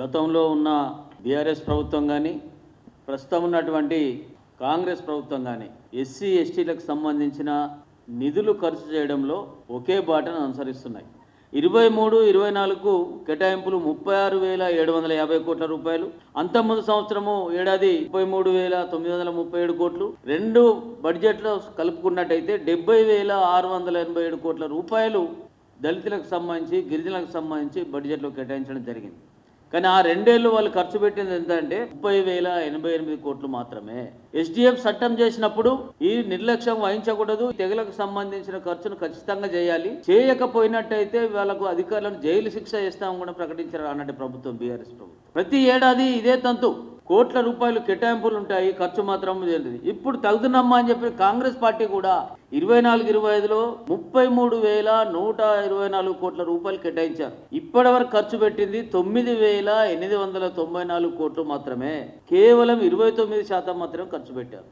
గతంలో ఉన్న బీఆర్ఎస్ ప్రభుత్వం కానీ ప్రస్తుతం ఉన్నటువంటి కాంగ్రెస్ ప్రభుత్వం కానీ ఎస్సీ ఎస్టీలకు సంబంధించిన నిధులు ఖర్చు చేయడంలో ఒకే బాటను అనుసరిస్తున్నాయి. ఇరవై మూడు ఇరవై నాలుగు కేటాయింపులు ముప్పై ఆరు వేల ఏడు వందల యాభై కోట్ల రూపాయలు. అంతకుముందు సంవత్సరము ఏడాది ముప్పై మూడు వేల తొమ్మిది వందల ముప్పై ఏడు కోట్లు. రెండు బడ్జెట్లో కలుపుకున్నట్టయితే డెబ్బై వేల ఆరు వందల ఎనభై ఏడు కోట్ల రూపాయలు దళితులకు సంబంధించి గిరిజనులకు సంబంధించి బడ్జెట్లో కేటాయించడం జరిగింది. కానీ ఆ రెండేళ్ళు వాళ్ళు ఖర్చు పెట్టింది ఎంత అంటే ముప్పై వేల ఎనభై ఎనిమిది కోట్లు మాత్రమే. ఎస్డిఎఫ్ చట్టం చేసినప్పుడు ఈ నిర్లక్ష్యం వహించకూడదు. తెగలకు సంబంధించిన ఖర్చును ఖచ్చితంగా చేయాలి. చేయకపోయినట్టయితే వాళ్ళకు అధికారులను జైలు శిక్ష చేస్తామని కూడా ప్రకటించారు అన్నట్టు ప్రభుత్వం బీఆర్ఎస్ ప్రభుత్వం. ప్రతి ఏడాది ఇదే తంతు. కోట్ల రూపాయలు కేటాయింపులు ఉంటాయి ఖర్చు మాత్రం తెలియదు. ఇప్పుడు తగుదనమ్మా అని చెప్పి కాంగ్రెస్ పార్టీ కూడా ఇరవై నాలుగు ఇరవై ఐదులో ముప్పై మూడు వేల నూట ఇరవై నాలుగు కోట్ల రూపాయలు కేటాయించారు. ఇప్పటి వరకు ఖర్చు పెట్టింది తొమ్మిది వేల ఎనిమిది వందల తొంభై నాలుగు కోట్లు మాత్రమే. కేవలం ఇరవై తొమ్మిది శాతం మాత్రమే ఖర్చు పెట్టారు.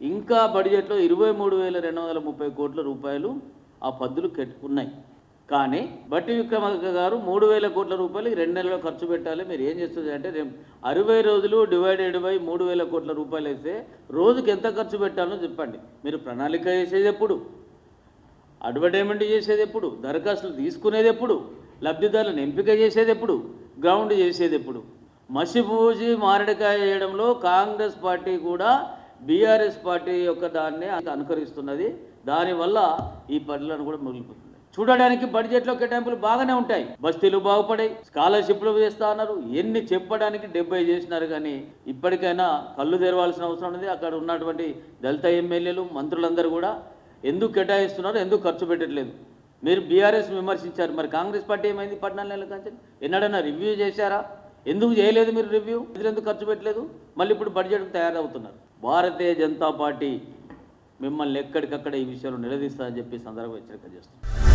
ఇంకా బడ్జెట్లో ఇరవై మూడు వేల రెండు వందల ముప్పై కోట్ల రూపాయలు ఆ పద్దులు ఉన్నాయి కానీ బట్టి విక్రమార్క గారు మూడు వేల కోట్ల రూపాయలు రెండు నెలల్లో ఖర్చు పెట్టాలి. మీరు ఏం చేస్తుంది అంటే రేపు అరవై రోజులు డివైడెడ్ బై మూడు వేల కోట్ల రూపాయలు అయితే రోజుకి ఎంత ఖర్చు పెట్టాలో చెప్పండి. మీరు ప్రణాళిక చేసేది ఎప్పుడు? అడ్వర్టైజ్మెంట్ చేసేది ఎప్పుడు? దరఖాస్తులు తీసుకునేది ఎప్పుడు? లబ్ధిదారులను ఎంపిక చేసేది ఎప్పుడు? గ్రౌండ్ చేసేది ఎప్పుడు? మసిపూజి మారడికాయ చేయడంలో కాంగ్రెస్ పార్టీ కూడా బీఆర్ఎస్ పార్టీ యొక్క దాన్ని అనుకరిస్తున్నది. దానివల్ల ఈ పనులను కూడా మిగిలిపోతుంది చూడడానికి బడ్జెట్లో కేటాయింపులు బాగానే ఉంటాయి. బస్తీలు బాగుపడాయి. స్కాలర్షిప్లు వేస్తా అన్నారు. ఎన్ని చెప్పడానికి డెబ్బై చేసినారు కానీ ఇప్పటికైనా కళ్ళు తెరవాల్సిన అవసరం ఉంది అక్కడ ఉన్నటువంటి దళిత ఎమ్మెల్యేలు మంత్రులందరూ కూడా ఎందుకు కేటాయిస్తున్నారు ఎందుకు ఖర్చు పెట్టట్లేదు? మీరు బీఆర్ఎస్ విమర్శించారు. మరి కాంగ్రెస్ పార్టీ ఏమైంది? పద్నాలుగు నెలల కంచె ఎన్నడన్నా రివ్యూ చేశారా? ఎందుకు చేయలేదు మీరు రివ్యూ? ఇది ఎందుకు ఖర్చు పెట్టలేదు? మళ్ళీ ఇప్పుడు బడ్జెట్ తయారవుతున్నారు. భారతీయ జనతా పార్టీ మిమ్మల్ని ఎక్కడికక్కడ ఈ విషయంలో నిలదీస్తారని చెప్పి సందర్భం హెచ్చరిక చేస్తున్నారు